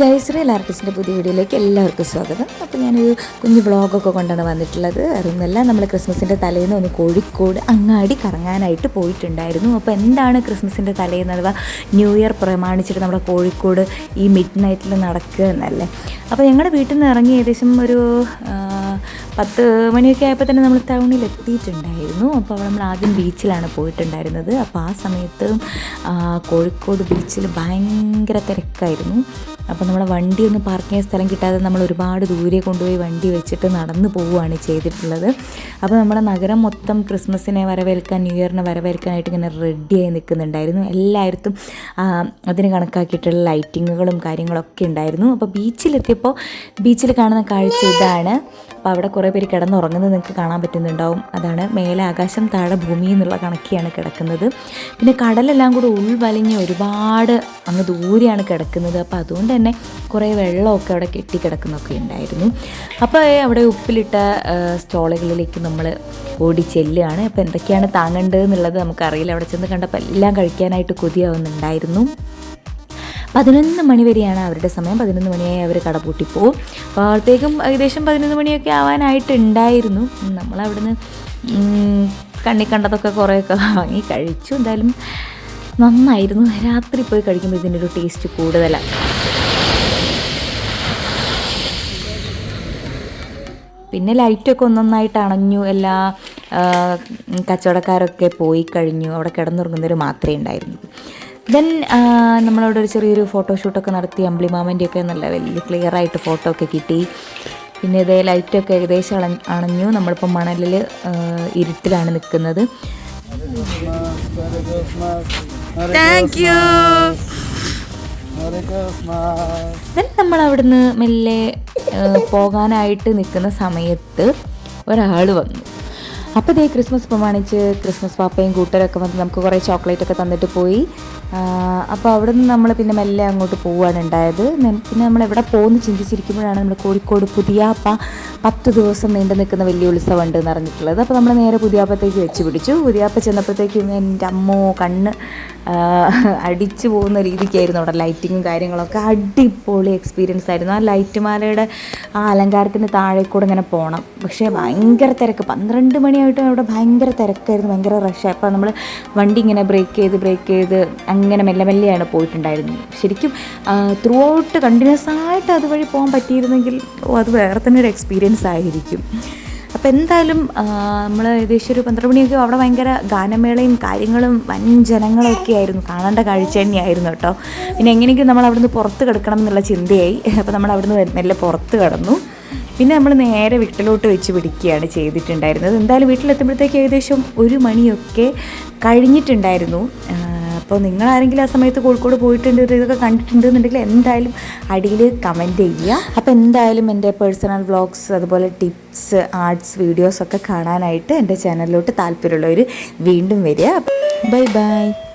Guys real ആർട്ടിസ്റ്റിന്റെ പുതിയ വീഡിയോയിലേക്ക് എല്ലാവർക്കും സ്വാഗതം. അപ്പോൾ ഞാനൊരു കുഞ്ഞു വ്ളോഗൊക്കെ കൊണ്ടാണ് വന്നിട്ടുള്ളത്. അതൊന്നല്ല നമ്മൾ ക്രിസ്മസിന്റെ തലേന്ന് ഒന്ന് കോഴിക്കോട് അങ്ങാടി കറങ്ങാനായിട്ട് പോയിട്ടുണ്ടായിരുന്നു. അപ്പോൾ എന്താണ് ക്രിസ്മസിന്റെ തലേന്ന് അഥവാ ന്യൂ ഇയർ പ്രമാണിച്ചിട്ട് നമ്മുടെ കോഴിക്കോട് ഈ മിഡ് നൈറ്റിൽ നടക്കുക എന്നല്ലേ? അപ്പോൾ ഞങ്ങളുടെ വീട്ടിൽ നിന്ന് ഇറങ്ങി ഏകദേശം ഒരു പത്ത് മണിയൊക്കെ ആയപ്പോൾ തന്നെ നമ്മൾ ടൗണിൽ എത്തിയിട്ടുണ്ടായിരുന്നു അപ്പോൾ നമ്മൾ ആദ്യം ബീച്ചിലാണ് പോയിട്ടുണ്ടായിരുന്നത്. അപ്പോൾ ആ സമയത്ത് കോഴിക്കോട് ബീച്ചിൽ ഭയങ്കര തിരക്കായിരുന്നു. അപ്പോൾ നമ്മളെ വണ്ടി ഒന്ന് പാർക്ക് ചെയ്യാൻ സ്ഥലം കിട്ടാതെ നമ്മൾ ഒരുപാട് ദൂരെ കൊണ്ടുപോയി വണ്ടി വെച്ചിട്ട് നടന്നു പോവുകയാണ് ചെയ്തിട്ടുള്ളത്. അപ്പോൾ നമ്മുടെ നഗരം മൊത്തം ക്രിസ്മസിനെ വരവേൽക്കാൻ ന്യൂ ഇയറിനെ വരവേൽക്കാനായിട്ട് ഇങ്ങനെ റെഡിയായി നിൽക്കുന്നുണ്ടായിരുന്നു. എല്ലായിടത്തും അതിന് കണക്കാക്കിയിട്ടുള്ള ലൈറ്റിങ്ങുകളും കാര്യങ്ങളൊക്കെ ഉണ്ടായിരുന്നു. അപ്പോൾ ബീച്ചിലെത്തിയപ്പോൾ ബീച്ചിൽ കാണുന്ന കാഴ്ച ഇതാണ്. അപ്പോൾ അവിടെ കുറേ പേര് കിടന്നുറങ്ങുന്നത് നിങ്ങൾക്ക് കാണാൻ പറ്റുന്നുണ്ടാവും. അതാണ് മേലെ ആകാശം താഴെ ഭൂമി എന്നുള്ള കണക്കിയാണ് കിടക്കുന്നത്. പിന്നെ കടലെല്ലാം കൂടെ ഉൾവലിഞ്ഞ് ഒരുപാട് അങ്ങ് ദൂരെയാണ് കിടക്കുന്നത്. അപ്പോൾ അതുകൊണ്ട് തന്നെ കുറേ വെള്ളമൊക്കെ അവിടെ കെട്ടിക്കിടക്കുന്നൊക്കെ ഉണ്ടായിരുന്നു. അപ്പോൾ അവിടെ ഉപ്പിലിട്ട സ്റ്റോളുകളിലേക്ക് നമ്മൾ ഓടി ചെല്ലുകയാണ്. അപ്പോൾ എന്തൊക്കെയാണ് താങ്ങേണ്ടത് എന്നുള്ളത് നമുക്കറിയില്ല. അവിടെ ചെന്ന് കണ്ടപ്പോൾ എല്ലാം കഴിക്കാനായിട്ട് കൊതിയാവുന്നുണ്ടായിരുന്നു. പതിനൊന്ന് മണി വരെയാണ് അവരുടെ സമയം. പതിനൊന്ന് മണിയായി അവർ കട പൂട്ടിപ്പോവും. അപ്പോഴത്തേക്കും ഏകദേശം പതിനൊന്ന് മണിയൊക്കെ ആവാനായിട്ടുണ്ടായിരുന്നു. നമ്മളവിടുന്ന് കണ്ണി കണ്ടതൊക്കെ കുറേയൊക്കെ വാങ്ങി കഴിച്ചു. എന്തായാലും നന്നായിരുന്നു. രാത്രി പോയി കഴിക്കുമ്പോൾ ഇതിന്റെ ഒരു ടേസ്റ്റ് കൂടുതലാണ് പിന്നെ ലൈറ്റൊക്കെ ഒന്നൊന്നായിട്ട് അണഞ്ഞു. എല്ലാ കച്ചവടക്കാരൊക്കെ പോയി കഴിഞ്ഞു. അവിടെ കിടന്നുറങ്ങുന്നവർ മാത്രമേ ഉണ്ടായിരുന്നു ദെൻ നമ്മളവിടെ ഒരു ചെറിയൊരു ഫോട്ടോഷൂട്ടൊക്കെ നടത്തി അമ്പിളിമാമന്റെയൊക്കെ നല്ല വലിയ ക്ലിയർ ആയിട്ട് ഫോട്ടോ ഒക്കെ കിട്ടി. പിന്നെ ഇതേ ലൈറ്റൊക്കെ ഏകദേശം അണ അണഞ്ഞു. നമ്മളിപ്പോൾ മണലിൽ ഇരുട്ടിലാണ് നിൽക്കുന്നത്. താങ്ക് യു ദെൻ നമ്മൾ അവിടുന്ന് മെല്ലെ പോകാനായിട്ട് നിൽക്കുന്ന സമയത്ത് ഒരാൾ വന്നു. അപ്പോൾ ഇതേ ക്രിസ്മസ് പ്രമാണിച്ച് ക്രിസ്മസ് പാപ്പയും കൂട്ടരൊക്കെ വന്ന് നമുക്ക് കുറേ ചോക്ലേറ്റ് ഒക്കെ തന്നിട്ട് പോയി. അപ്പോൾ അവിടെ നിന്ന് നമ്മൾ പിന്നെ മെല്ലെ അങ്ങോട്ട് പോവുകയാണ് ഉണ്ടായത് പിന്നെ നമ്മൾ എവിടെ പോകുന്നു ചിന്തിച്ചിരിക്കുമ്പോഴാണ് നമ്മൾ കോഴിക്കോട് പുതിയാപ്പ പത്ത് ദിവസം നീണ്ടു നിൽക്കുന്ന വലിയ ഉത്സവം ഉണ്ട് എന്ന് അറിഞ്ഞിട്ടുള്ളത്. അപ്പോൾ നമ്മൾ നേരെ പുതിയാപ്പത്തേക്ക് വെച്ച് പിടിച്ചു. പുതിയാപ്പ ചെന്നപ്പോഴത്തേക്കും എന്റെ അമ്മോ കണ്ണ് അടിച്ചു പോകുന്ന രീതിക്കായിരുന്നു അവിടെ ലൈറ്റിങ്ങും കാര്യങ്ങളൊക്കെ. അടിപൊളി എക്സ്പീരിയൻസ് ആയിരുന്നു. ആ ലൈറ്റ് മാലയുടെ ആ അലങ്കാരത്തിന് താഴെ കൂടെ ഇങ്ങനെ പോകണം പക്ഷേ ഭയങ്കര തിരക്ക്. പന്ത്രണ്ട് മണിയായിട്ടും അവിടെ ഭയങ്കര തിരക്കായിരുന്നു. ഭയങ്കര റഷ് അപ്പോൾ നമ്മൾ വണ്ടി ഇങ്ങനെ ബ്രേക്ക് ചെയ്ത് ബ്രേക്ക് ചെയ്ത് അങ്ങനെ മെല്ലെ മെല്ലെയാണ് പോയിട്ടുണ്ടായിരുന്നത്. ശരിക്കും ത്രൂ ഔട്ട് കണ്ടിന്യൂസ് ആയിട്ട് അതുവഴി പോകാൻ പറ്റിയിരുന്നെങ്കിൽ ഓ അത് വേറെ തന്നെ ഒരു എക്സ്പീരിയൻസ് ആയിരിക്കും. അപ്പോൾ എന്തായാലും നമ്മൾ ഏകദേശം ഒരു പന്ത്രണ്ട് മണിയൊക്കെ അവിടെ ഭയങ്കര ഗാനമേളയും കാര്യങ്ങളും വൻ ജനങ്ങളൊക്കെ ആയിരുന്നു. കാണേണ്ട കാഴ്ച തന്നെയായിരുന്നു കേട്ടോ. പിന്നെ എങ്ങനെയെങ്കിലും നമ്മൾ അവിടുന്ന് പുറത്ത് കിടക്കണം എന്നുള്ള ചിന്തയായി. അപ്പോൾ നമ്മൾ അവിടുന്ന് മെല്ലെ പുറത്ത് കടന്നു. പിന്നെ നമ്മൾ നേരെ വീട്ടിലോട്ട് വെച്ച് പിടിക്കുകയാണ് ചെയ്തിട്ടുണ്ടായിരുന്നത്. എന്തായാലും വീട്ടിലെത്തുമ്പോഴത്തേക്ക് ഏകദേശം ഒരു മണിയൊക്കെ കഴിഞ്ഞിട്ടുണ്ടായിരുന്നു. അപ്പോൾ നിങ്ങൾ ആരെങ്കിലും ആ സമയത്ത് കോഴിക്കോട് പോയിട്ടുണ്ട് ഇത് ഇതൊക്കെ കണ്ടിട്ടുണ്ട് എന്നുണ്ടെങ്കിൽ എന്തായാലും അടിയിൽ കമന്റ് ചെയ്യുക. അപ്പോൾ എന്തായാലും എന്റെ പേഴ്സണൽ വ്ളോഗ്സ് അതുപോലെ ടിപ്സ് ആർട്സ് വീഡിയോസ് ഒക്കെ കാണാനായിട്ട് എന്റെ ചാനലിലോട്ട് താല്പര്യമുള്ളവർ വീണ്ടും വരിക. Bye bye